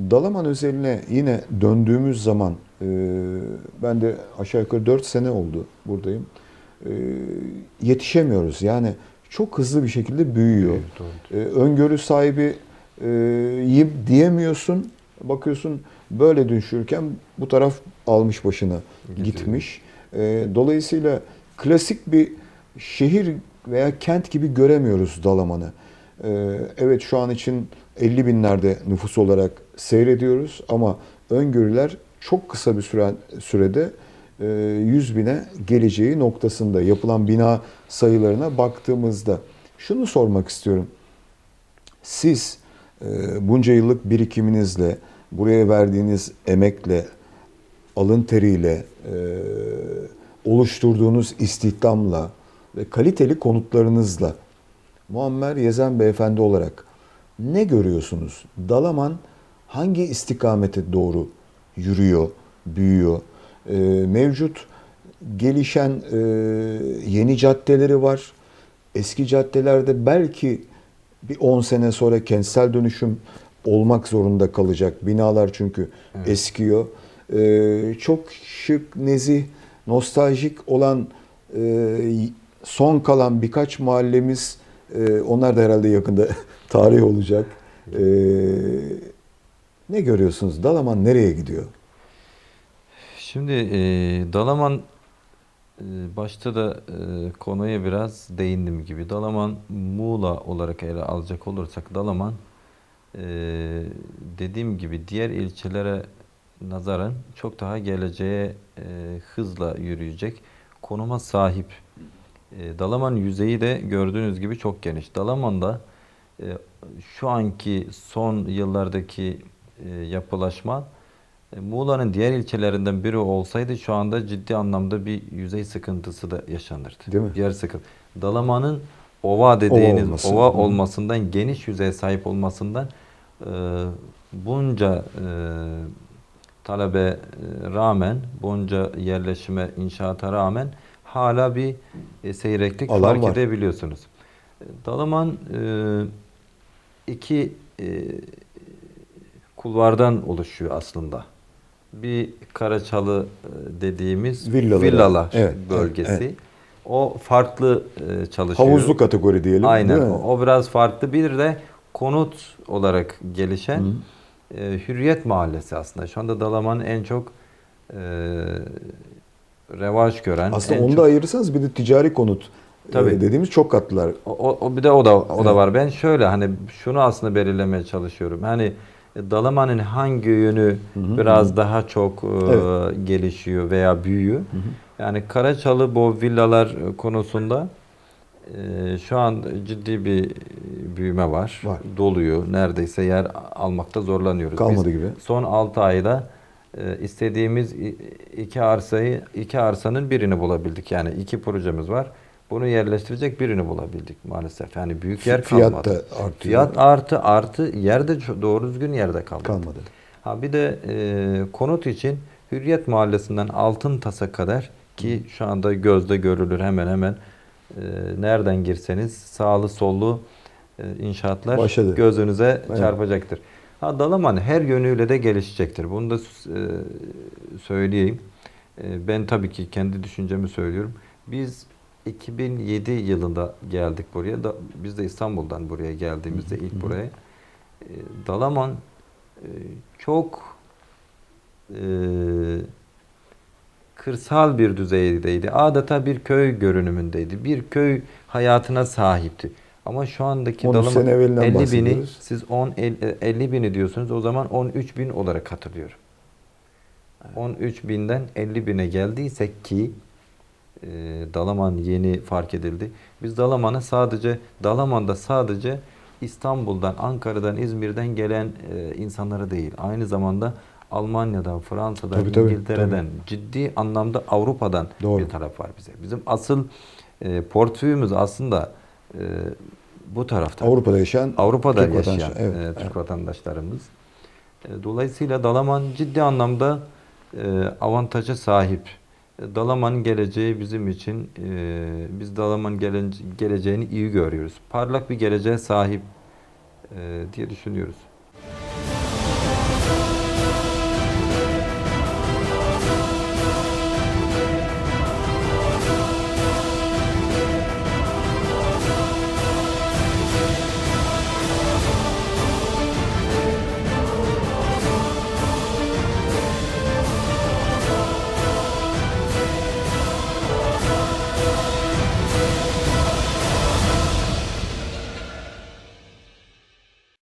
Dalaman özeline yine döndüğümüz zaman e, ben de aşağı yukarı 4 sene oldu buradayım. E, yetişemiyoruz. Yani çok hızlı bir şekilde büyüyor. E, öngörü sahibi e, diyemiyorsun. Bakıyorsun böyle düşürken bu taraf almış başına Gidiyor. gitmiş. E, dolayısıyla klasik bir şehir veya kent gibi göremiyoruz Dalaman'ı. E, evet şu an için 50 binlerde nüfus olarak seyrediyoruz ama öngörüler çok kısa bir süre, sürede e, 100 bine geleceği noktasında yapılan bina sayılarına baktığımızda şunu sormak istiyorum. Siz e, bunca yıllık birikiminizle, buraya verdiğiniz emekle, alın teriyle, e, oluşturduğunuz istihdamla ve kaliteli konutlarınızla Muammer Yezen Beyefendi olarak ne görüyorsunuz? Dalaman hangi istikamete doğru yürüyor, büyüyor? E, mevcut gelişen e, yeni caddeleri var. Eski caddelerde belki bir 10 sene sonra kentsel dönüşüm olmak zorunda kalacak. Binalar çünkü eskiyor. Ee, çok şık, nezih, nostaljik olan e, son kalan birkaç mahallemiz e, onlar da herhalde yakında tarih olacak. Ee, ne görüyorsunuz? Dalaman nereye gidiyor? Şimdi e, Dalaman e, başta da e, konuya biraz değindim gibi. Dalaman Muğla olarak ele alacak olursak Dalaman e, dediğim gibi diğer ilçelere nazaran çok daha geleceğe e, hızla yürüyecek konuma sahip. E, Dalaman yüzeyi de gördüğünüz gibi çok geniş. Dalaman'da e, şu anki son yıllardaki yapılaşma e, Muğla'nın diğer ilçelerinden biri olsaydı şu anda ciddi anlamda bir yüzey sıkıntısı da yaşanırdı. Değil mi? Yer sıkıntı. Dalaman'ın ova dediğiniz ova, olması. Hı. olmasından, geniş yüzeye sahip olmasından e, bunca e, talebe e, rağmen, bunca yerleşime, inşaata rağmen hala bir e, seyreklik Alan fark var. edebiliyorsunuz. E, Dalaman e, iki e, kulvardan oluşuyor aslında. Bir Karaçalı e, dediğimiz Villalara, villalar evet, bölgesi. evet, evet. O farklı e, çalışıyor. Havuzlu kategori diyelim. Aynen. O, biraz farklı. Bir de konut olarak gelişen e, Hürriyet Mahallesi aslında. Şu anda Dalaman'ın en çok e, revaç gören. Aslında onu çok- da ayırırsanız bir de ticari konut e, Tabii. dediğimiz çok katlılar. O, o- bir de o da o Evet. da var. Ben şöyle hani şunu aslında belirlemeye çalışıyorum. Hani Dalaman'ın hangi yönü biraz daha çok e, Evet. gelişiyor veya büyüyor. Yani Karaçalı bu villalar e, konusunda e, şu an ciddi bir büyüme var. Var. Doluyor. Neredeyse yer almakta zorlanıyoruz. Kalmadı Biz gibi. Son 6 ayda e, istediğimiz iki arsayı, iki arsanın birini bulabildik. Yani iki projemiz var. Bunu yerleştirecek birini bulabildik maalesef. Yani büyük yer Fiyat kalmadı. da artıyor. Fiyat artı artı yerde doğru düzgün yerde kalmadı. Kalmadı. Ha bir de e, konut için Hürriyet Mahallesi'nden Altın Tasa kadar ki şu anda gözde görülür hemen hemen e, nereden girseniz sağlı sollu e, inşaatlar Başladı. gözünüze Evet. çarpacaktır. Ha Dalaman her yönüyle de gelişecektir. Bunu da e, söyleyeyim. E, ben tabii ki kendi düşüncemi söylüyorum. Biz 2007 yılında geldik buraya. Da, biz de İstanbul'dan buraya geldiğimizde ilk buraya. E, Dalaman e, çok e, kırsal bir düzeydeydi. Adeta bir köy görünümündeydi. Bir köy hayatına sahipti. Ama şu andaki 13 Dalaman sene evvelinden 50 bini siz 10 el- 50 bini diyorsunuz. O zaman 13 bin olarak hatırlıyorum. 13 binden 50 bine geldiysek ki e, Dalaman yeni fark edildi. Biz Dalaman'ı sadece Dalaman'da sadece İstanbul'dan, Ankara'dan, İzmir'den gelen e, insanlara değil. Aynı zamanda Almanya'dan, Fransa'dan, Tabii, tabii, İngiltere'den, ciddi anlamda Avrupa'dan Doğru. bir taraf var bize. Bizim asıl e, portföyümüz aslında e, bu tarafta. Avrupa'da yaşayan Avrupa'da Türk yaşayan vatandaşı, evet, e, Türk evet. vatandaşlarımız. E, Dolayısıyla Dalaman ciddi anlamda e, avantaja sahip. E, Dalaman geleceği bizim için e, biz Dalaman gele, geleceğini iyi görüyoruz. Parlak bir geleceğe sahip e, diye düşünüyoruz.